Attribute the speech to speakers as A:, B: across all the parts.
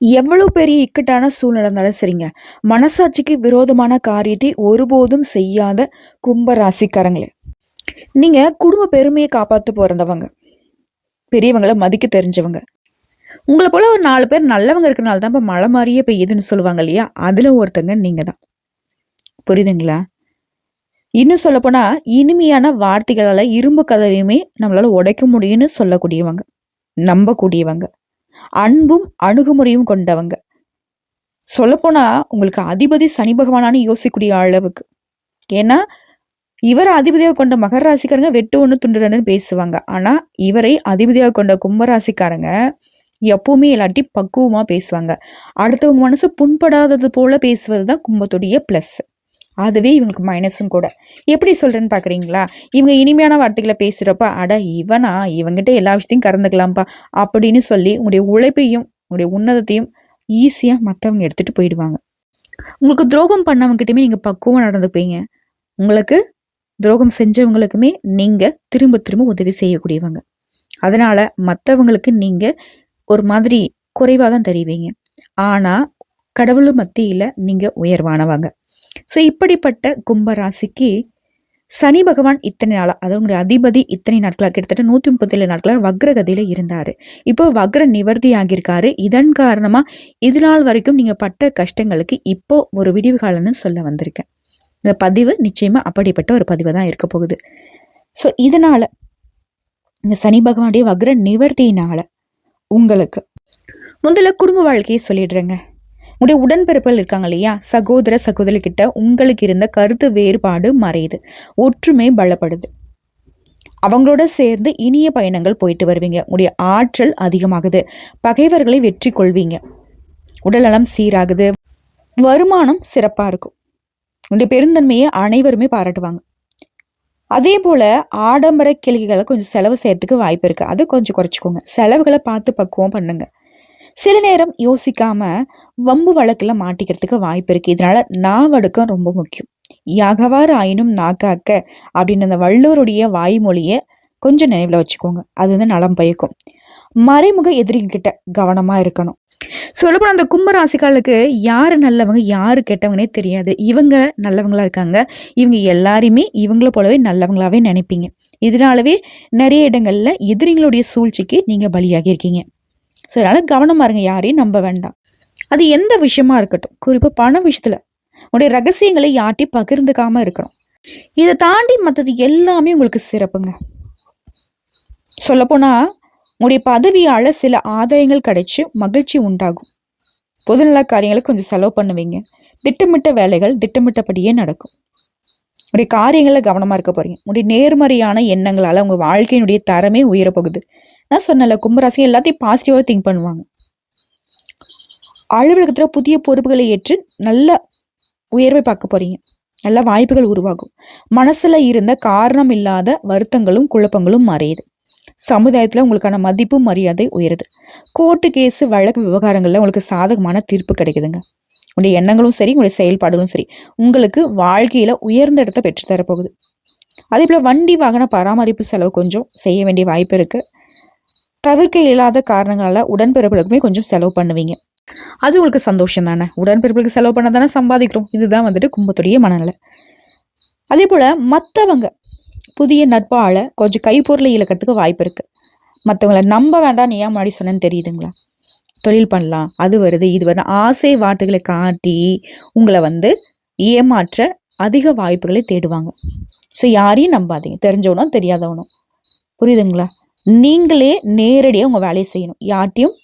A: எவ்வளவு பெரிய இக்கட்டான சூழ்நிலை இருந்தாலும் சரிங்க. மனசாட்சிக்கு விரோதமான காரியத்தை ஒருபோதும் செய்யாத கும்ப ராசிக்காரங்களே நீங்க குடும்ப பெருமையை காப்பாற்ற பிறந்தவங்க. பெரியவங்களை மதிக்க தெரிஞ்சவங்க. உங்களை போல ஒரு நாலு பேர் நல்லவங்க இருக்கனால தான் இப்போ மழை மாதிரியே பெய்யுதுன்னு சொல்லுவாங்க இல்லையா? அதில் ஒருத்தங்க நீங்கள் தான். புரியுதுங்களா? இன்னும் சொல்லப்போனால் இனிமையான வார்த்தைகளால் இரும்பு கதவையுமே நம்மளால் உடைக்க முடியும்னு சொல்லக்கூடியவங்க. நம்பக்கூடியவங்க. அன்பும் அணுகுமுறையும் கொண்டவங்க. சொல்லப்போனா உங்களுக்கு அதிபதி சனி பகவானான்னு யோசிக்கக்கூடிய அளவுக்கு. ஏன்னா இவரை அதிபதியாக கொண்ட மகர ராசிக்காரங்க வெட்டு ஒன்று துண்டுறன்னு பேசுவாங்க. ஆனா இவரை அதிபதியாக கொண்ட கும்பராசிக்காரங்க எப்பவுமே இல்லாட்டி பக்குவமா பேசுவாங்க. அடுத்தவங்க மனசு புண்படாதது போல பேசுவது தான் கும்பத்துடைய ப்ளஸ் அதுவே இவங்களுக்கு மைனஸும் கூட. எப்படி சொல்கிறேன்னு பார்க்குறீங்களா? இவங்க இனிமையான வார்த்தைகளை பேசுகிறப்ப அட இவனா? இவங்கிட்ட எல்லா விஷயத்தையும் கறந்துக்கலாம்ப்பா அப்படின்னு சொல்லி உங்களுடைய உழைப்பையும் உங்களுடைய உன்னதத்தையும் ஈஸியாக மற்றவங்க எடுத்துகிட்டு போயிடுவாங்க. உங்களுக்கு துரோகம் பண்ணவங்ககிட்டயுமே நீங்கள் பக்குவம் நடந்துப்பீங்க உங்களுக்கு துரோகம் செஞ்சவங்களுக்குமே நீங்கள் திரும்ப திரும்ப உதவி செய்யக்கூடியவங்க. அதனால் மற்றவங்களுக்கு நீங்கள் ஒரு மாதிரி குறைவாக தான் தெரிவிங்க. ஆனால் கடவுள் மத்தியில் நீங்கள் உயர்வானவங்க. ஸோ இப்படிப்பட்ட கும்ப ராசிக்கு சனி பகவான் இத்தனை நாளாக அதனுடைய அதிபதி இத்தனை நாட்களாக கிட்டத்தட்ட நூற்றி முப்பத்தி ஏழு நாட்களாக வக்ரகதியில் இருந்தார். இப்போ வக்ர நிவர்த்தி ஆகியிருக்காரு இதன் காரணமாக இது நாள் வரைக்கும் நீங்கள் பட்ட கஷ்டங்களுக்கு இப்போ ஒரு விடிவு காலம்னு சொல்ல வந்திருக்கேன். இந்த பதிவு நிச்சயமாக அப்படிப்பட்ட ஒரு பதிவு தான் இருக்க போகுது. ஸோ இதனால் இந்த சனி பகவானுடைய வக்ர நிவர்த்தியினால் உங்களுக்கு முதல்ல குடும்ப வாழ்க்கையை சொல்லிடுறேங்க. உடைய உடன்பிறப்புகள் இருக்காங்க இல்லையா? சகோதர சகோதரி கிட்ட உங்களுக்கு இருந்த கருத்து வேறுபாடு மறையுது. ஒற்றுமை பலப்படுது. அவங்களோட சேர்ந்து இனிய பயணங்கள் போயிட்டு வருவீங்க. உடைய ஆற்றல் அதிகமாகுது. பகைவர்களை வெற்றி கொள்வீங்க. உடல்நலம் சீராகுது. வருமானம் சிறப்பாக இருக்கும். உடைய பெருந்தன்மையை அனைவருமே பாராட்டுவாங்க. அதே போல ஆடம்பர கிளிகளை கொஞ்சம் செலவு செய்யறதுக்கு வாய்ப்பு இருக்கு. அது கொஞ்சம் குறைச்சிக்கோங்க. செலவுகளை பார்த்து பக்குவம் பண்ணுங்க. சில நேரம் யோசிக்காம வம்பு வழக்கில் மாட்டிக்கிறதுக்கு வாய்ப்பு இருக்கு. இதனால நாவடுக்கம் ரொம்ப முக்கியம். யாகவாறு ஆயினும் நாக்காக்க அப்படின்னு அந்த வள்ளுவருடைய வாய்மொழியை கொஞ்சம் நினைவில் வச்சுக்கோங்க. அது வந்து நலம் பயக்கும். மறைமுக எதிரிகிட்ட கவனமாக இருக்கணும். சொல்லப்போனால் அந்த கும்பராசிக்காலுக்கு யார் நல்லவங்க யார் கெட்டவங்கனே தெரியாது. இவங்க நல்லவங்களா இருக்காங்க. இவங்க எல்லாரையுமே இவங்கள போலவே நல்லவங்களாவே நினைப்பீங்க. இதனாலவே நிறைய இடங்கள்ல எதிரிங்களுடைய சூழ்ச்சிக்கு நீங்க பலியாகி இருக்கீங்க. ஸோ அதனால் கவனமா இருங்க யாரையும் நம்ப வேண்டாம். அது எந்த விஷயமா இருக்கட்டும். குறிப்பாக பண விஷயத்தில். உடைய ரகசியங்களை யார்ட்டி பகிர்ந்துக்காமல் இருக்கணும். இதை தாண்டி மற்றது எல்லாமே உங்களுக்கு சிறப்புங்க. சொல்லப்போனால் உங்களுடைய பதவியால் சில ஆதாயங்கள் கிடைச்சி மகிழ்ச்சி உண்டாகும். பொதுநல காரியங்களை கொஞ்சம் செலவு பண்ணுவீங்க. திட்டமிட்ட வேலைகள் திட்டமிட்டபடியே நடக்கும். உடைய காரியங்களில் கவனமாக இருக்க போகிறீங்க உடைய நேர்மறையான எண்ணங்களால் உங்கள் வாழ்க்கையினுடைய தரமே உயரப்போகுது. நான் சொன்னல கும்பராசி எல்லாத்தையும் பாசிட்டிவாக திங்க் பண்ணுவாங்க. அலுவலகத்தில் புதிய பொறுப்புகளை ஏற்று நல்ல உயர்வை பார்க்க போகிறீங்க நல்ல வாய்ப்புகள் உருவாகும். மனசில் இருந்த காரணம் இல்லாத வருத்தங்களும் குழப்பங்களும் மறையுது. சமுதாயத்தில் உங்களுக்கான மதிப்பு மரியாதை உயருது. கோர்ட்டு கேஸு வழக்கு விவகாரங்களில் உங்களுக்கு சாதகமான தீர்ப்பு கிடைக்குதுங்க. உங்களுடைய எண்ணங்களும் சரி உங்களுடைய செயல்பாடுகளும் சரி உங்களுக்கு வாழ்க்கையில உயர்ந்த இடத்த பெற்று தரப்போகுது. அதே போல வண்டி வாகன பராமரிப்பு செலவு கொஞ்சம் செய்ய வேண்டிய வாய்ப்பு இருக்கு. தவிர்க்க இயலாத காரணங்களால் உடன்பிறப்புகளுக்குமே கொஞ்சம் செலவு பண்ணுவீங்க. அது உங்களுக்கு சந்தோஷம் தானே? உடன்பிறப்புகளுக்கு செலவு பண்ண தானே சம்பாதிக்கிறோம். இதுதான் வந்துட்டு கும்பத்துடைய மனநிலை. அதே போல மற்றவங்க புதிய நட்பால கொஞ்சம் கைப்பொருளை இழக்கிறதுக்கு வாய்ப்பு இருக்கு. மற்றவங்கள நம்ப வேண்டாம் நீ ஏன் முன்னாடி சொன்னேன்னு தெரியுதுங்களா? தொழில் பண்ணலாம். அது வருது. இது வருது. ஆசை வார்த்தைகளை காட்டி உங்களை வந்து ஏமாற்ற அதிக வாய்ப்புகளை தேடுவாங்க. ஸோ யாரையும் நம்பாதீங்க. தெரிஞ்சவனும் தெரியாதவனும் புரியுதுங்களா? நீங்களே நேரடியாக உங்கள் வேலையை செய்யணும். யார்ட்டையும்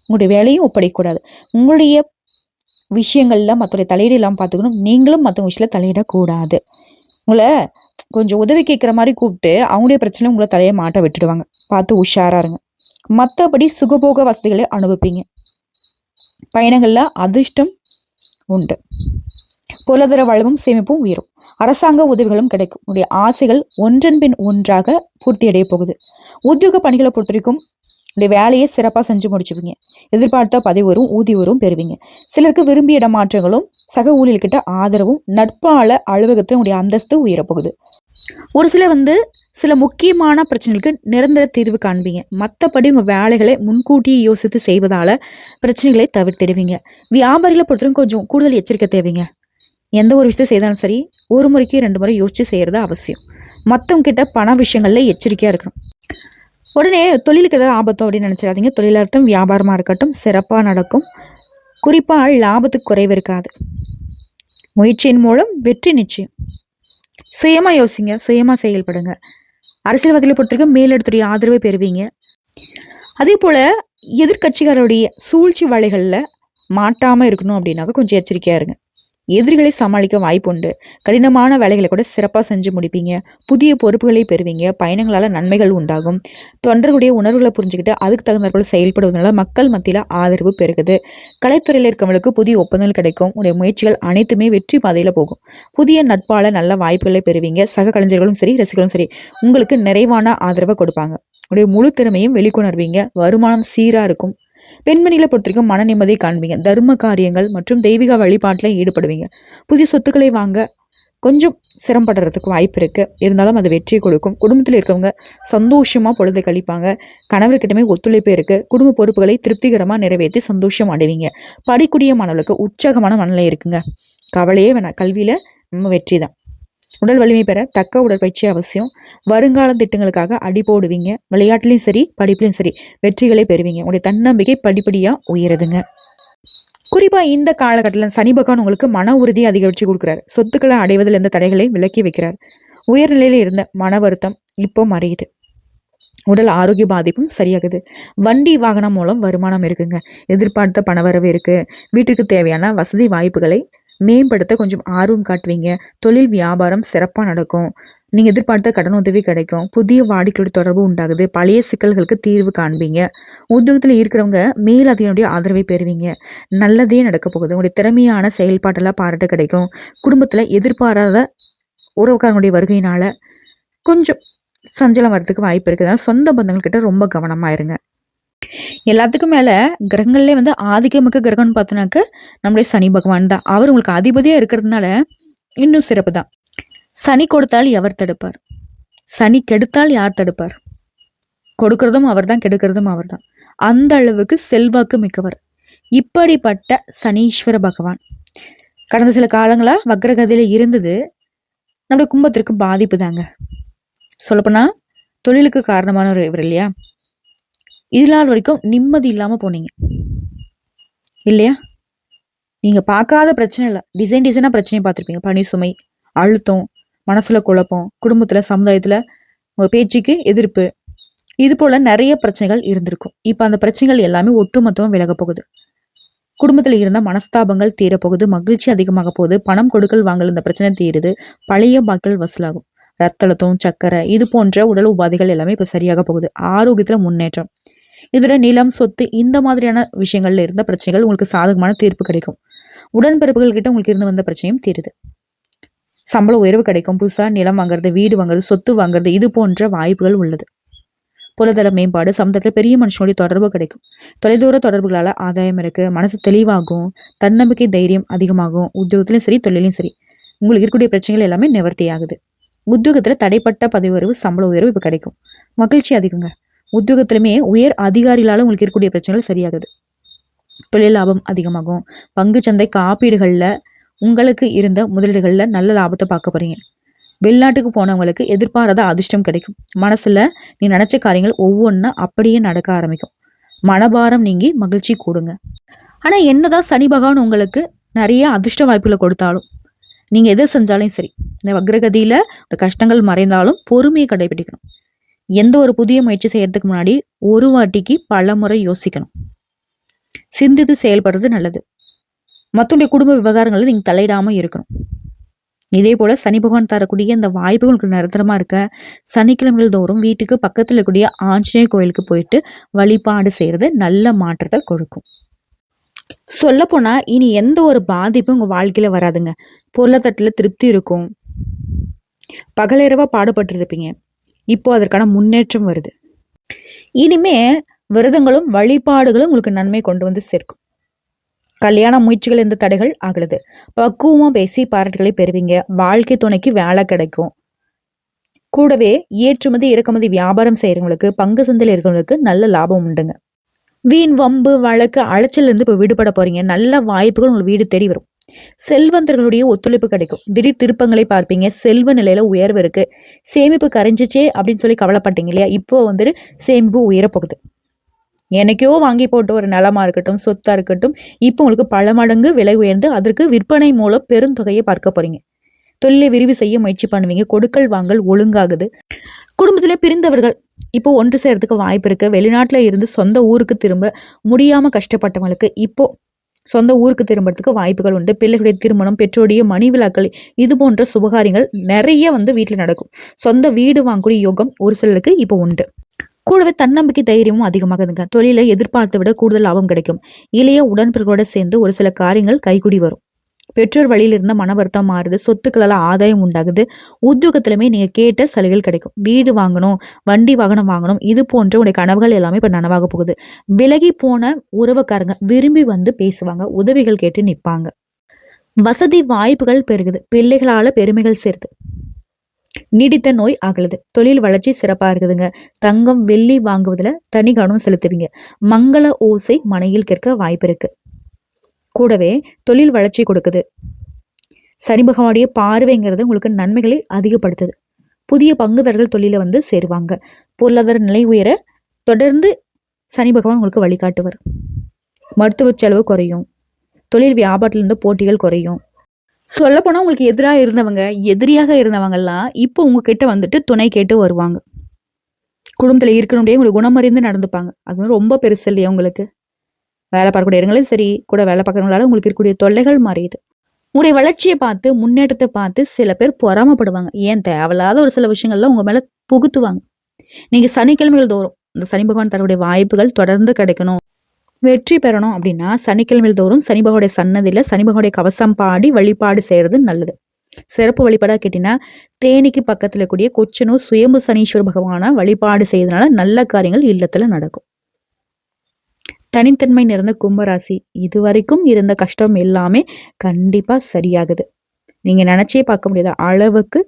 A: உங்களுடைய வேலையும் ஒப்படைக்கக்கூடாது. உங்களுடைய விஷயங்கள்ல மற்றவருடைய தலையீடு இல்லாமல் பார்த்துக்கணும். நீங்களும் மற்றவங்க விஷயத்தில் தலையிடக்கூடாது. உங்களை கொஞ்சம் உதவி கேட்குற மாதிரி கூப்பிட்டு அவங்களுடைய பிரச்சனையும் உங்களை தலையை மாட்ட விட்டுடுவாங்க. பார்த்து உஷாரா இருங்க. மற்றபடி சுகபோக வசதிகளை அனுபவிப்பீங்க. பயணங்களில் அதிர்ஷ்டம் உண்டு. பொருளாதார வளமும் சேமிப்பும் உயரும். அரசாங்க உதவிகளும் கிடைக்கும். உடைய ஆசைகள் ஒன்றன் பின் ஒன்றாக பூர்த்தி அடைய போகுது. உத்தியோக பணிகளை பொறுத்திருக்கும் உடைய வேலையை சிறப்பாக செஞ்சு முடிச்சுப்பீங்க. எதிர்பார்த்த பதவி வரும் ஊதியம் பெறுவீங்க. சிலருக்கு விரும்பிய இடமாற்றங்களும் சக ஊழியர்கிட்ட ஆதரவும் நட்பால அலுவலகத்தில் உடைய அந்தஸ்து உயரப்போகுது. ஒரு சிலர் வந்து சில முக்கியமான பிரச்சனைகளுக்கு நிரந்தர தீர்வு காண்பீங்க. மற்றபடி உங்கள் வேலைகளை முன்கூட்டியே யோசித்து செய்வதால் பிரச்சனைகளை தவிர்த்திடுவீங்க. வியாபாரிகளை பொறுத்தவரைக்கும் கொஞ்சம் கூடுதல் எச்சரிக்கை தேவைங்க. எந்த ஒரு விஷயத்தை செய்தாலும் சரி ஒரு முறைக்கு ரெண்டு முறை யோசித்து செய்கிறது அவசியம். மற்றவங்கிட்ட பண விஷயங்களில் எச்சரிக்கையாக இருக்கணும். உடனே தொழிலுக்கு ஏதாவது ஆபத்தம் அப்படின்னு நினச்சிடாதீங்க. தொழிலாகட்டும் வியாபாரமாக இருக்கட்டும் சிறப்பாக நடக்கும். குறிப்பாக லாபத்துக்கு குறைவு இருக்காது. முயற்சியின் மூலம் வெற்றி நிச்சயம். சுயமாக யோசிங்க. சுயமாக செயல்படுங்க. அரசியல்வாதிகளை பொறுத்தவரைக்கும் மேலிடத்துடைய ஆதரவை பெறுவீங்க. அதே போல் எதிர்க்கட்சிகளுடைய சூழ்ச்சி வலைகளில் மாட்டாமல் இருக்கணும் அப்படின்னாக்க கொஞ்சம் எச்சரிக்கையாக இருங்க. எதிரிகளை சமாளிக்க வாய்ப்புண்டு. கடினமான வேலைகளை கூட சிறப்பாக செஞ்சு முடிப்பீங்க. புதிய பொறுப்புகளை பெறுவீங்க. பயணங்களால் நன்மைகள் உண்டாகும். தொண்டர்களுடைய உணர்வுகளை புரிஞ்சுக்கிட்டு அதுக்கு தகுந்தாற்போல் செயல்படுவதனால மக்கள் மத்தியில் ஆதரவு பெருகுது. கலைத்துறையில் இருக்கவங்களுக்கு புதிய ஒப்பந்தங்கள் கிடைக்கும். உடைய முயற்சிகள் அனைத்துமே வெற்றி பாதையில் போகும். புதிய நட்பால நல்ல வாய்ப்புகளை பெறுவீங்க. சக கலைஞர்களும் சரி ரசிகர்களும் சரி உங்களுக்கு நிறைவான ஆதரவை கொடுப்பாங்க. உடைய முழு திறமையும் வெளிக்கொணர்வீங்க. வருமானம் சீராக இருக்கும். பெண்மணிகளை பொறுத்த வரைக்கும் மன நிம்மதியை காண்பீங்க. தர்ம காரியங்கள் மற்றும் தெய்வீக வழிபாட்டில் ஈடுபடுவீங்க. புதிய சொத்துக்களை வாங்க கொஞ்சம் சிரமப்படுறதுக்கு வாய்ப்பு இருக்குது இருந்தாலும் அது வெற்றியை கொடுக்கும். குடும்பத்தில் இருக்கவங்க சந்தோஷமாக பொழுது கழிப்பாங்க. கணவர்கிட்டமே ஒத்துழைப்பு இருக்குது குடும்ப பொறுப்புகளை திருப்திகரமாக நிறைவேற்றி சந்தோஷம் அடைவீங்க. படிக்கூடிய மாணவர்களுக்கு உற்சாகமான மனநிலை இருக்குங்க. கவலையே வேணாம். கல்வியில் நம்ம வெற்றி தான் உடல் வலிமை பெற தக்க உடற்பயிற்சி அவசியம். வருங்கால திட்டங்களுக்காக அடி போடுவீங்க. விளையாட்டுலையும் சரி படிப்புலையும் சரி வெற்றிகளை பெறுவீங்க. உங்களுடைய தன்னம்பிக்கை படிப்படியாக உயருதுங்க. குறிப்பாக இந்த காலகட்டத்தில் சனி பகவான் உங்களுக்கு மன உறுதியை அதிகரித்து கொடுக்குறாரு. சொத்துக்களை அடைவதில் எந்த தடைகளை விலக்கி வைக்கிறார். உயர்நிலையில் இருந்த மன வருத்தம் இப்போ மறையுது. உடல் ஆரோக்கிய பாதிப்பும் சரியாகுது. வண்டி வாகனம் மூலம் வருமானம் இருக்குங்க. எதிர்பார்த்த பணவரவு இருக்கு. வீட்டுக்கு தேவையான வசதி வாய்ப்புகளை மேம்படுத்த கொஞ்சம் ஆர்வம் காட்டுவீங்க. தொழில் வியாபாரம் சிறப்பாக நடக்கும். நீங்கள் எதிர்பார்த்த கடன் உதவி கிடைக்கும். புதிய வாடிக்கையோட தொடர்பு உண்டாகுது. பழைய சிக்கல்களுக்கு தீர்வு காண்பீங்க. உத்தியோகத்தில் இருக்கிறவங்க மேல் அதிகனுடைய ஆதரவை பெறுவீங்க. நல்லதே நடக்க போகுது. உங்களுடைய திறமையான செயல்பாட்டெல்லாம் பாராட்டு கிடைக்கும். குடும்பத்தில் எதிர்பாராத உறவுக்காரங்களுடைய வருகையினால கொஞ்சம் சஞ்சலம் வர்றதுக்கு வாய்ப்பு இருக்குது அதனால் சொந்த பந்தங்கள்கிட்ட ரொம்ப கவனமாக இருங்க. எல்லாத்துக்கும் மேலே கிரகங்கள்லே வந்து ஆதிக்கமிக்க கிரகம்னு பார்த்தோன்னாக்க நம்முடைய சனி பகவான் தான். அவர் உங்களுக்கு அதிபதியாக இருக்கிறதுனால இன்னும் சிறப்பு தான் சனி கொடுத்தால் எவர் தடுப்பார்? சனி கெடுத்தால் யார் தடுப்பார்? கொடுக்கறதும் அவர் தான் கெடுக்கிறதும் அவர் தான் அந்த அளவுக்கு செல்வாக்கு மிக்கவர். இப்படிப்பட்ட சனீஸ்வர பகவான். கடந்த சில காலங்களாக வக்ரகதியில் இருந்தது. நம்முடைய கும்பத்திற்கு பாதிப்பு தாங்க சொல்லப்போனால் தொழிலுக்கு காரணமான ஒரு இவர் இல்லையா? இது நாள் வரைக்கும் நிம்மதி இல்லாமல் போனீங்க. இல்லையா? நீங்கள் பார்க்காத பிரச்சனை இல்லை. டிசைன் டிசைனாக பிரச்சனையை பார்த்துருப்பீங்க. பனி சுமை அழுத்தம் மனசில் குழப்பம் குடும்பத்தில் சமுதாயத்தில் உங்கள் பேச்சுக்கு எதிர்ப்பு. இது போல் நிறைய பிரச்சனைகள் இருந்திருக்கும். இப்போ அந்த பிரச்சனைகள் எல்லாமே ஒட்டுமொத்தமாக விலக போகுது. குடும்பத்தில் இருந்த மனஸ்தாபங்கள் தீரப்போகுது. மகிழ்ச்சி அதிகமாக போகுது. பணம் கொடுக்கல் வாங்கல் இந்த பிரச்சனை தீருது. பழைய பாக்கள் வசூலாகும். ரத்த அழுத்தம் சக்கரை இது போன்ற உடல் உபாதைகள் எல்லாமே இப்போ சரியாக போகுது. ஆரோக்கியத்தில் முன்னேற்றம். இதோட நிலம் சொத்து இந்த மாதிரியான விஷயங்கள்ல இருந்த பிரச்சனைகள் உங்களுக்கு சாதகமான தீர்ப்பு கிடைக்கும். உடன்பிறப்புகள் கிட்ட உங்களுக்கு இருந்து வந்த பிரச்சனையும் தீருது. சம்பள உயர்வு கிடைக்கும். புதுசா நிலம் வாங்குறது வீடு வாங்குறது சொத்து வாங்குறது இது போன்ற வாய்ப்புகள் உள்ளது. பொருளாதார மேம்பாடு சமுதாயத்தில் பெரிய மனுஷனுடைய தொடர்பு கிடைக்கும். தொலைதூர தொடர்புகளால் ஆதாயம் இருக்கு மனசு தெளிவாகும் தன்னம்பிக்கை தைரியம் அதிகமாகும் உத்தியோகத்திலும் சரி தொழிலையும் சரி. உங்களுக்கு இருக்கக்கூடிய பிரச்சனைகள் எல்லாமே நிவர்த்தி ஆகுது உத்தியோகத்தில் தடைப்பட்ட பதவி உயர்வு சம்பள உயர்வு இப்போ கிடைக்கும். மகிழ்ச்சி அதிகங்க. உத்தியோகத்திலுமே உயர் அதிகாரிகளால் உங்களுக்கு இருக்கக்கூடிய பிரச்சனைகள் சரியாகுது. தொழில் லாபம் அதிகமாகும். பங்கு சந்தை காப்பீடுகளில் உங்களுக்கு இருந்த முதலீடுகளில் நல்ல லாபத்தை பார்க்க போறீங்க. வெளிநாட்டுக்கு போனவங்களுக்கு எதிர்பாராத அதிர்ஷ்டம் கிடைக்கும். மனசுல நீ நினைச்ச காரியங்கள் ஒவ்வொன்றா அப்படியே நடக்க ஆரம்பிக்கும். மனபாரம் நீங்கி மகிழ்ச்சி கூடுங்க. ஆனா என்னதான் சனி பகவான் உங்களுக்கு நிறைய அதிர்ஷ்ட வாய்ப்புகளை கொடுத்தாலும் நீங்க எதை செஞ்சாலும் சரி. இந்த வக்ரகதியில் கஷ்டங்கள் மறைந்தாலும் பொறுமையை கடைபிடிக்கணும். எந்த ஒரு புதிய முயற்சி செய்யறதுக்கு முன்னாடி ஒரு வாட்டிக்கு பல முறை யோசிக்கணும். சிந்தித்து செயல்படுறது நல்லது. மற்றவங்களுடைய குடும்ப விவகாரங்களில் நீங்கள் தலையிடாமல் இருக்கணும். இதே போல சனி பகவான் தரக்கூடிய இந்த வாய்ப்புகளுக்கு நிரந்தரமா இருக்க சனிக்கிழமைகள் தோறும் வீட்டுக்கு பக்கத்தில் இருக்கக்கூடிய ஆஞ்சநேயர் கோயிலுக்கு போயிட்டு வழிபாடு செய்யறது நல்ல மாற்றத்தை கொடுக்கும். சொல்ல போனா இனி எந்த ஒரு பாதிப்பும் உங்க வாழ்க்கையில வராதுங்க. பொருளாதாரத்துல திருப்தி இருக்கும். பகலிரவா பாடுபட்டு இருப்பீங்க இப்போ அதற்கான முன்னேற்றம் வருது. இனிமே விரதங்களும் வழிபாடுகளும் உங்களுக்கு நன்மை கொண்டு வந்து சேர்க்கும். கல்யாண முயற்சிகள் எந்த தடைகள் ஆகிறது பக்குவமா பேசி பாராட்டுகளை பெறுவீங்க. வாழ்க்கை துணைக்கு வேலை கிடைக்கும். கூடவே ஏற்றுமதி இறக்குமதி வியாபாரம் செய்யறவங்களுக்கு பங்கு சந்தையில் இருக்கிறவங்களுக்கு நல்ல லாபம் உண்டுங்க. வீண் வம்பு வழக்கு அலைச்சல் இருந்து இப்போ விடுபட போறீங்க. நல்ல வாய்ப்புகள் உங்களுக்கு வீடு தேடி வரும். செல்வந்தர்களுடைய ஒத்துழைப்பு கிடைக்கும். திடீர் திருப்பங்களை பார்ப்பீங்க. செல்வ நிலையில உயர்வு இருக்கு. சேமிப்பு கரைஞ்சிச்சே அப்படின்னு சொல்லி கவலைப்பட்டீங்க இல்லையா? இப்போ வந்துட்டு சேமிப்பு உயரப்போகுது எனக்கோ வாங்கி போட்ட ஒரு நிலமா இருக்கட்டும் சொத்தா இருக்கட்டும் இப்போ உங்களுக்கு பல மடங்கு விலை உயர்ந்து அதற்கு விற்பனை மூலம் பெருந்தொகையை பார்க்க போறீங்க. தொழிலை விரிவு செய்ய முயற்சி பண்ணுவீங்க. கொடுக்கல் வாங்கல் ஒழுங்காகுது. குடும்பத்துல பிரிந்தவர்கள் இப்போ ஒன்று சேர்றதுக்கு வாய்ப்பு இருக்கு. வெளிநாட்டுல இருந்து சொந்த ஊருக்கு திரும்ப முடியாம கஷ்டப்பட்டவங்களுக்கு இப்போ சொந்த ஊருக்கு திரும்புறதுக்கு வாய்ப்புகள் உண்டு. பிள்ளைகளுடைய திருமணம் பெற்றோடைய மணி விழாக்கள் இது போன்ற சுபகாரியங்கள் நிறைய வந்து வீட்டில் நடக்கும். சொந்த வீடு வாங்கக்கூடிய யோகம் ஒரு சிலருக்கு இப்போ உண்டு. கூடவே தன்னம்பிக்கை தைரியமும் அதிகமாகுதுங்க தொழிலை எதிர்பார்த்து விட கூடுதல் லாபம் கிடைக்கும். இளைய உடன்பிறர்களோட சேர்ந்து ஒரு சில காரியங்கள் கைகூடி வரும். பெற்றோர் வழியில் இருந்த மன வருத்தம் மாறுது சொத்துக்களால் ஆதாயம் உண்டாகுது. உத்தியோகத்திலுமே நீங்க கேட்ட சலுகைகள் கிடைக்கும். வீடு வாங்கணும் வண்டி வாகனம் வாங்கணும் இது போன்ற உடைய கனவுகள் எல்லாமே இப்ப நனவாக போகுது. விலகி போன உறவுக்காரங்க விரும்பி வந்து பேசுவாங்க உதவிகள் கேட்டு நிற்பாங்க வசதி வாய்ப்புகள் பெருகுது பிள்ளைகளால பெருமைகள் சேர்த்து. நீடித்த நோய் ஆகலுது தொழில் வளர்ச்சி சிறப்பா இருக்குதுங்க. தங்கம் வெள்ளி வாங்குவதுல தனி கவனம் செலுத்துவீங்க. மங்கள ஓசை மனையில் கேட்க வாய்ப்பு இருக்கு. கூடவே தொழில் வளர்ச்சி கொடுக்குது. சனி பகவானுடைய பார்வைங்கிறது உங்களுக்கு நன்மைகளை அதிகப்படுத்துது. புதிய பங்குதாரர்கள் தொழிலை வந்து சேருவாங்க. பொருளாதார நிலை உயர தொடர்ந்து சனி பகவான் உங்களுக்கு வழிகாட்டுவர். மருத்துவ செலவு குறையும். தொழில் வியாபாரத்திலிருந்து போட்டிகள் குறையும். சொல்லப்போனால் உங்களுக்கு எதிராக இருந்தவங்க எதிரியாக இருந்தவங்கெல்லாம் இப்போ உங்ககிட்ட வந்துட்டு துணை கேட்டு வருவாங்க. குடும்பத்தில் இருக்கணுடைய உங்களுக்கு குணமறிந்து நடந்துப்பாங்க. அது வந்து ரொம்ப பெருசு இல்லையா உங்களுக்கு? வேலை பார்க்கக்கூடிய இடங்களும் சரி கூட வேலை பார்க்கறவங்களால உங்களுக்கு இருக்கக்கூடிய தொல்லைகள் மாறியுது உங்களுடைய வளர்ச்சியை பார்த்து முன்னேற்றத்தை பார்த்து சில பேர் பொறாமப்படுவாங்க. ஏன்? தேவையில்லாத ஒரு சில விஷயங்கள்லாம் உங்க மேல புகுத்துவாங்க. நீங்க சனிக்கிழமைகள் தோறும் இந்த சனி பகவான் தரக்கூடிய வாய்ப்புகள் தொடர்ந்து கிடைக்கணும் வெற்றி பெறணும் அப்படின்னா சனிக்கிழமைகள் தோறும் சனி பகவானுடைய சன்னதியில சனி பகவானுடைய கவசம் பாடி வழிபாடு செய்யறது நல்லது. சிறப்பு வழிபாடா கேட்டீங்கன்னா தேனிக்கு பக்கத்துல கூடிய கொச்சனூர் சுயம்பு சனீஸ்வர பகவான வழிபாடு செய்யறதுனால நல்ல காரியங்கள் இல்லத்துல நடக்கும். தனித்தன்மை நிறைந்த கும்பராசி. இது வரைக்கும் இருந்த கஷ்டம் எல்லாமே கண்டிப்பா சரியாகுது. நீங்க நினைச்சே பார்க்க முடியாத அளவுக்கு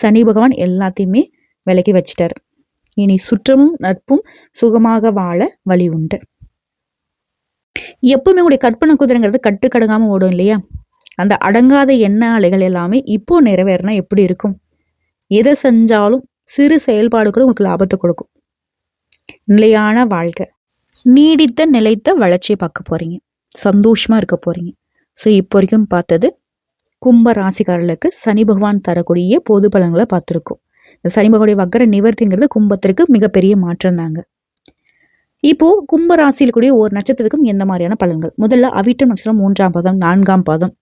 A: சனி பகவான் எல்லாத்தையுமே விலக்கி வச்சிட்டார். இனி சுற்றமும் நட்பும் சுகமாக வாழ வழி உண்டு. எப்பவுமே உங்களுடைய கற்பனை குதிரைங்கிறது கட்டுக்கடங்காமல் ஓடும் இல்லையா? அந்த அடங்காத எண்ண அலைகள் எல்லாமே இப்போ நிறைவேறினா எப்படி இருக்கும்? எதை செஞ்சாலும் சிறு செயல்பாடு கூட உங்களுக்கு லாபத்தை கொடுக்கும். நிலையான வாழ்க்கை. நீடித்த நிலைத்த வளர்ச்சியை பார்க்க போறீங்க. சந்தோஷமா இருக்க போறீங்க. ஸோ இப்போ வரைக்கும் பார்த்தது கும்ப ராசிக்காரர்களுக்கு சனி பகவான் தரக்கூடிய பொது பலன்களை பார்த்துருக்கோம். இந்த சனி பகவானுடைய வக்கர நிவர்த்திங்கிறது கும்பத்திற்கு மிகப்பெரிய மாற்றம் தாங்க. இப்போ கும்ப ராசியில் கூடிய ஒரு நட்சத்திரத்துக்கும் எந்த மாதிரியான பலன்கள்? முதல்ல அவிட்டம் நட்சத்திரம் மூன்றாம் பாதம் நான்காம் பாதம்.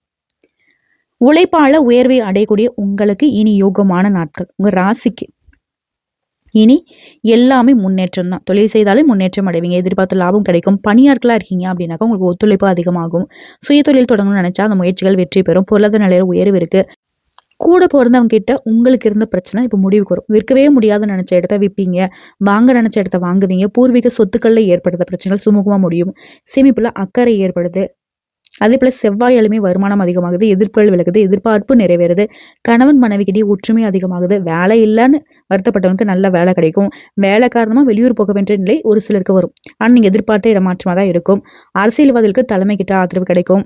A: உழைப்பால உயர்வை அடையக்கூடிய உங்களுக்கு இனி யோகமான நாட்கள். உங்க ராசிக்கு இனி எல்லாமே முன்னேற்றம் தான். தொழில் செய்தாலே முன்னேற்றம் அடைவீங்க. எதிர்பார்த்த லாபம் கிடைக்கும். பணியாட்களாக இருக்கீங்க அப்படின்னாக்கா உங்களுக்கு ஒத்துழைப்பு அதிகமாகும். சுய தொழில் தொடங்கணும்னு நினச்சா அந்த முயற்சிகள் வெற்றி பெறும். பொருளாதார நிலையில உயர்வு இருக்குது கூட பிறந்தவங்க கிட்ட உங்களுக்கு இருந்த பிரச்சனை இப்போ முடிவுக்கு வரும். விற்கவே முடியாதுன்னு நினச்ச இடத்த விற்பீங்க வாங்க நினச்ச இடத்த வாங்குவீங்க. பூர்வீக சொத்துக்களில் ஏற்படுத்த பிரச்சனைகள் சுமூகமாக முடியும். சேமிப்பில் அக்கறை ஏற்படுது. அதே போல செவ்வாயாலுமே வருமானம் அதிகமாகுது எதிர்ப்புகள் விலகுது எதிர்பார்ப்பு நிறைவேறுது கணவன் மனைவிக்கிட்டே ஒற்றுமை அதிகமாகுது வேலை இல்லைன்னு வருத்தப்பட்டவனுக்கு நல்ல வேலை கிடைக்கும். வேலை காரணமா வெளியூர் போக வேண்டிய நிலை ஒரு சிலருக்கு வரும். ஆனால் நீங்க எதிர்பார்த்த இடமாற்றமா தான் இருக்கும். அரசியல்வாதிகளுக்கு தலைமை கிட்ட ஆதரவு கிடைக்கும்.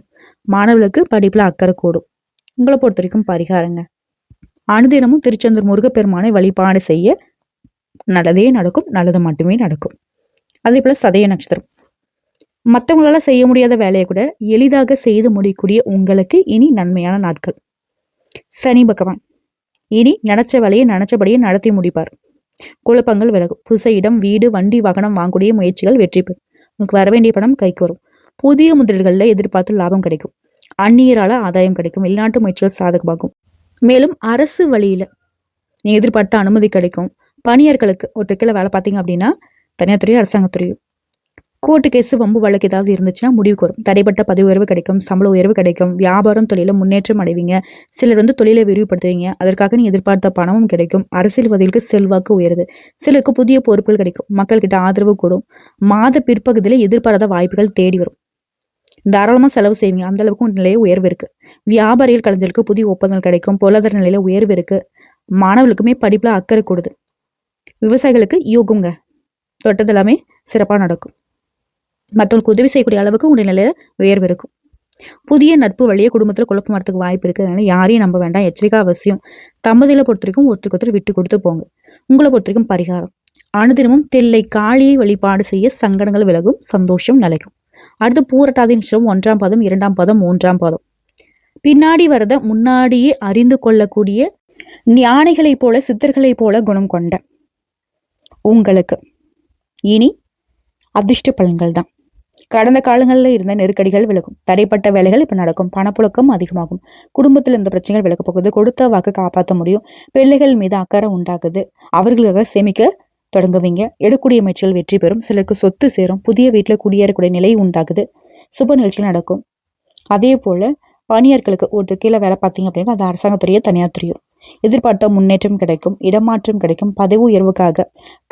A: மாணவர்களுக்கு படிப்புல அக்கறை கூடும். உங்களை பொறுத்த வரைக்கும் பரிகாரங்க. அனுதினமும் திருச்செந்தூர் முருகப்பெருமானை வழிபாடு செய்ய நல்லதே நடக்கும் நல்லது மட்டுமே நடக்கும். அதே போல சதய நட்சத்திரம். மற்றவங்களால செய்ய முடியாத வேலையை கூட எளிதாக செய்து முடியக்கூடிய உங்களுக்கு இனி நன்மையான நாட்கள். சனி பகவான். இனி நினைச்ச வேலையை நினைச்சபடியே நடத்தி முடிப்பார். குழப்பங்கள் விலகும். புதுச இடம் வீடு வண்டி வாகனம் வாங்கக்கூடிய முயற்சிகள் வெற்றி பெறும். உங்களுக்கு வர வேண்டிய பணம் கைக்கு வரும். புதிய முதலீடுகளில் எதிர்பார்த்து லாபம் கிடைக்கும். அந்நியரால ஆதாயம் கிடைக்கும். வெளிநாட்டு முயற்சிகள் சாதகமாகும். மேலும் அரசு வழியில நீ எதிர்பார்த்த அனுமதி கிடைக்கும். பணியர்களுக்கு ஒரு தெற்கில் வேலை பார்த்தீங்க அப்படின்னா தனியார் துறையோ அரசாங்கத்துறையோ கோர்ட்டு கேஸ் வம்பு வழக்கு ஏதாவது இருந்துச்சுன்னா முடிவுக்கு வரும். தடைப்பட்ட பதவி உயர்வு கிடைக்கும் சம்பள உயர்வு கிடைக்கும் வியாபாரம் தொழிலில் முன்னேற்றம் அடைவீங்க. சிலர் வந்து தொழிலை விரிவுபடுத்துவீங்க. அதற்காக நீ எதிர்பார்த்த பணமும் கிடைக்கும். அரசியல்வாதிகளுக்கு செல்வாக்கு உயருது. சிலருக்கு புதிய பொறுப்புகள் கிடைக்கும். மக்கள்கிட்ட ஆதரவு கூடும். மாத பிற்பகுதியில் எதிர்பாராத வாய்ப்புகள் தேடி வரும். தாராளமாக செலவு செய்வீங்க. அந்த அளவுக்கு நிலைய உயர்வு இருக்கு. வியாபாரிகள் கலைஞர்களுக்கு புதிய ஒப்பந்தங்கள் கிடைக்கும். பொருளாதார நிலையில உயர்வு இருக்கு. மாணவர்களுக்குமே படிப்பில் அக்கறை கூடுது. விவசாயிகளுக்கு யோகுங்க தொட்டது எல்லாமே சிறப்பாக நடக்கும். மற்றவங்களுக்கு உதவி செய்யக்கூடிய அளவுக்கு உடைய நிலையில உயர்வு இருக்கும். புதிய நட்பு வழியே குடும்பத்தில் குழப்பம் வரதுக்கு வாய்ப்பு இருக்குது அதனால யாரையும் நம்ப வேண்டாம். எச்சரிக்கை அவசியம். தம்பதியில் பொறுத்த வரைக்கும் ஒருத்தருக்கு ஒருத்தர் விட்டு கொடுத்து போங்க. உங்களை பொறுத்த வரைக்கும் பரிகாரம். அனுதினமும் தெல்லை காளியை வழிபாடு செய்ய சங்கடங்கள் விலகும் சந்தோஷம் நிலைக்கும். அடுத்து பூரட்டாதி நிமிஷம் ஒன்றாம் பதம் இரண்டாம் பதம் மூன்றாம் பதம். பின்னாடி வரத முன்னாடியே அறிந்து கொள்ளக்கூடிய ஞானிகளைப் போல சித்தர்களைப் போல குணம் கொண்ட உங்களுக்கு இனி அதிர்ஷ்ட பலன்கள் தான். கடந்த காலங்களில் இருந்த நெருக்கடிகள் விலகும். தடைப்பட்ட வேலைகள் இப்போ நடக்கும். பணப்புழக்கம் அதிகமாகும். குடும்பத்தில் இந்த பிரச்சனைகள் விலக போகுது. கொடுத்த வாக்கு காப்பாற்ற முடியும். பிள்ளைகள் மீது அக்கறை உண்டாகுது. அவர்களுக்காக சேமிக்க தொடங்குவீங்க. எடுக்கூடிய முயற்சிகள் வெற்றி பெறும். சிலருக்கு சொத்து சேரும். புதிய வீட்டில் குடியேறக்கூடிய நிலை உண்டாகுது. சுப நிகழ்ச்சிகள் நடக்கும். அதே போல பணியாட்களுக்கு ஒரு கீழே வேலை பார்த்தீங்க அப்படின்னா அது அரசாங்கத்துறையோ தனியார் துறையோ. எதிர்பார்த்த முன்னேற்றம் கிடைக்கும் இடமாற்றம் கிடைக்கும் பதவி உயர்வுக்காக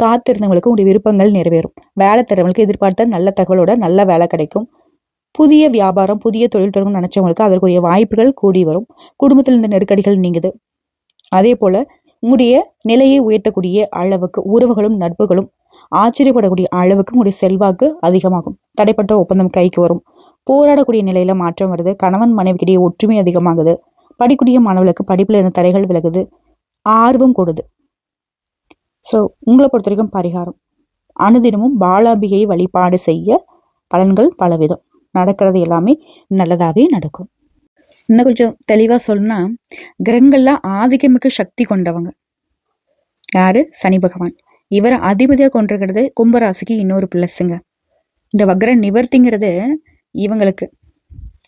A: காத்திருந்தவங்களுக்கு உங்களுடைய விருப்பங்கள் நிறைவேறும். வேலை தரவங்களுக்கு எதிர்பார்த்த நல்ல தகவலோட நல்ல வேலை கிடைக்கும். புதிய வியாபாரம் புதிய தொழில் தொடங்கும் நினைச்சவங்களுக்கு அதற்குரிய வாய்ப்புகள் கூடி வரும். குடும்பத்தில் இருந்த நெருக்கடிகள் நீங்குது. அதே போல உங்களுடைய நிலையை உயர்த்தக்கூடிய அளவுக்கு உறவுகளும் நட்புகளும் ஆச்சரியப்படக்கூடிய அளவுக்கு உங்களுடைய செல்வாக்கு அதிகமாகும். தடைப்பட்ட ஒப்பந்தம் கைக்கு வரும். போராடக்கூடிய நிலையில மாற்றம் வருது. கணவன் மனைவிக்கிடையே ஒற்றுமை அதிகமாகுது. படிக்கூடிய மாணவர்களுக்கு படிப்பில் இருந்த தடைகள் விலகுது ஆர்வம் கூடுது. ஸோ உங்களை பொறுத்த வரைக்கும் பரிகாரம். அனுதினமும் பாலாபிகை வழிபாடு செய்ய பலன்கள் பலவிதம். நடக்கிறது எல்லாமே நல்லதாகவே நடக்கும். இன்னும் கொஞ்சம் தெளிவாக சொல்லணும்னா கிரகங்களில் ஆதிக்கமிக்க சக்தி கொண்டவங்க. யாரு? சனி பகவான். இவரை அதிபதியாக கொண்டிருக்கிறது கும்பராசிக்கு இன்னொரு பிளஸ்ஸுங்க. இந்த வக்ர நிவர்த்திங்கிறது இவங்களுக்கு.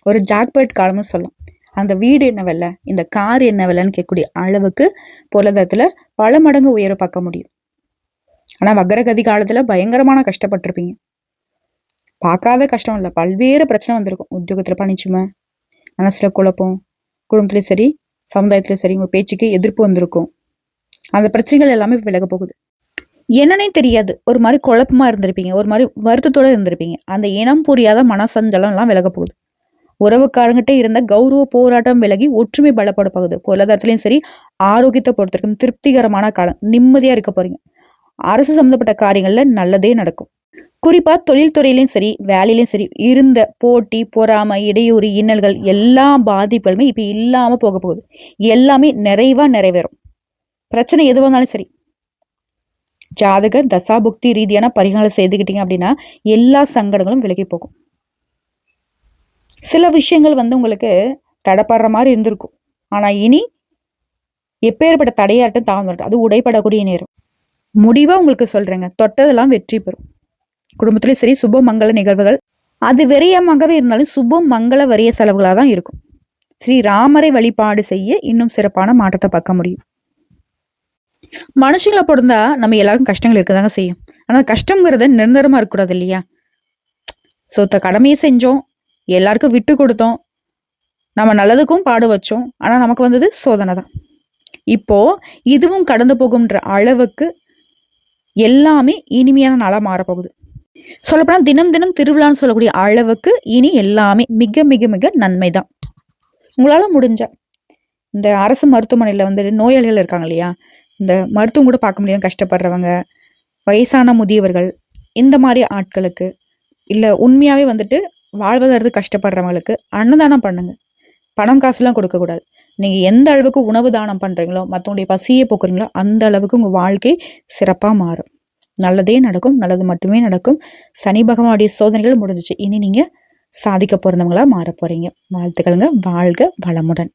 A: ஒரு ஜாக்பேட் காலமும் சொல்லலாம் அந்த வீடு என்ன விலை இந்த கார் என்ன விலைன்னு கேட்கக்கூடிய அளவுக்கு பொருளாதாரத்தில் பல மடங்கு உயர பார்க்க முடியும். ஆனால் வக்கரகதி காலத்தில் பயங்கரமான கஷ்டப்பட்டிருப்பீங்க. பார்க்காத கஷ்டம் இல்லை. பல்வேறு பிரச்சனை வந்திருக்கும். உத்தியோகத்தில் பணிச்சுமை மனசில் குழப்பம் குடும்பத்துலேயும் சரி சமுதாயத்துலேயும் சரி உங்கள் பேச்சுக்கு எதிர்ப்பு வந்திருக்கும். அந்த பிரச்சனைகள் எல்லாமே விலக போகுது. என்னன்னே தெரியாது. ஒரு மாதிரி குழப்பமாக இருந்திருப்பீங்க. ஒரு மாதிரி வருத்தத்தோட இருந்திருப்பீங்க. அந்த இனம் புரியாத மனசஞ்சலம் எல்லாம் விலக போகுது. உறவுக்காரங்கிட்ட இருந்த கௌரவ போராட்டம் விலகி ஒற்றுமை பலப்பட போகுது. பொருளாதாரத்திலையும் சரி ஆரோக்கியத்தை பொறுத்தவரைக்கும் திருப்திகரமான காலம். நிம்மதியா இருக்க போறீங்க. அரசு சம்பந்தப்பட்ட காரியங்கள்ல நல்லதே நடக்கும். குறிப்பா தொழில்துறையிலையும் சரி வேலையிலும் சரி இருந்த போட்டி பொறாமை இடையூறு இன்னல்கள் எல்லா பாதிப்புகளுமே இப்ப இல்லாம போக போகுது. எல்லாமே நிறைவா நிறைவேறும். பிரச்சனை எது வந்தாலும் சரி. ஜாதக தசாபுக்தி ரீதியான பரிகாரம் செய்துக்கிட்டீங்க அப்படின்னா எல்லா சங்கடங்களும் விலகி போகும். சில விஷயங்கள் வந்து உங்களுக்கு தடைப்படுற மாதிரி இருந்திருக்கும். ஆனால் இனி எப்பேற்பட்ட தடையாட்டும் தாழ்ந்துட்டு அது உடைப்படக்கூடிய நேரம். முடிவா உங்களுக்கு சொல்றேங்க. தொட்டதெல்லாம் வெற்றி பெறும். குடும்பத்துலேயும் சரி சுப மங்கள நிகழ்வுகள். அது விரயமாகவே இருந்தாலும் சுப மங்கள வரிய செலவுகளாக தான் இருக்கும். ஸ்ரீ ராமரை வழிபாடு செய்ய இன்னும் சிறப்பான மாற்றத்தை பார்க்க முடியும். மனுஷங்களை பிறந்தா நம்ம எல்லாருக்கும் கஷ்டங்கள் இருக்கதாங்க செய்யும். ஆனால் கஷ்டங்கிறது நிரந்தரமா இருக்கக்கூடாது இல்லையா? சொத்த கடமையை செஞ்சோம். எல்லாருக்கும் விட்டு கொடுத்தோம். நம்ம நல்லதுக்கும் பாடு வச்சோம். ஆனால் நமக்கு வந்தது சோதனை தான். இப்போ இதுவும் கடந்து போகும்ன்ற அளவுக்கு எல்லாமே இனிமையான நாளாக மாறப்போகுது. சொல்லப்போனால் தினம் தினம் திருவிழான்னு சொல்லக்கூடிய அளவுக்கு இனி எல்லாமே மிக மிக மிக நன்மை தான். உங்களால் முடிஞ்ச இந்த அரசு மருத்துவமனையில் வந்து நோயாளிகள் இருக்காங்க இல்லையா? இந்த மருத்துவம் கூட பார்க்க முடியாம கஷ்டப்படுறவங்க வயசான முதியவர்கள் இந்த மாதிரி ஆட்களுக்கு இல்லை உண்மையாகவே வந்துட்டு வாழ்வதற்கு கஷ்டப்படுறவங்களுக்கு அன்னதானம் பண்ணுங்க. பணம் காசுலாம் கொடுக்கக்கூடாது. நீங்கள் எந்த அளவுக்கு உணவு தானம் பண்ணுறீங்களோ மற்றவங்களுடைய பசியை போக்குறீங்களோ அந்த அளவுக்கு உங்கள் வாழ்க்கை சிறப்பாக மாறும். நல்லதே நடக்கும் நல்லது மட்டுமே நடக்கும். சனி பகவானுடைய சோதனைகள் முடிஞ்சிச்சு. இனி நீங்கள் சாதிக்க பிறந்தவங்களா மாற போகிறீங்க வாழ்த்துக்கள்ங்க. வாழ்க வளமுடன்.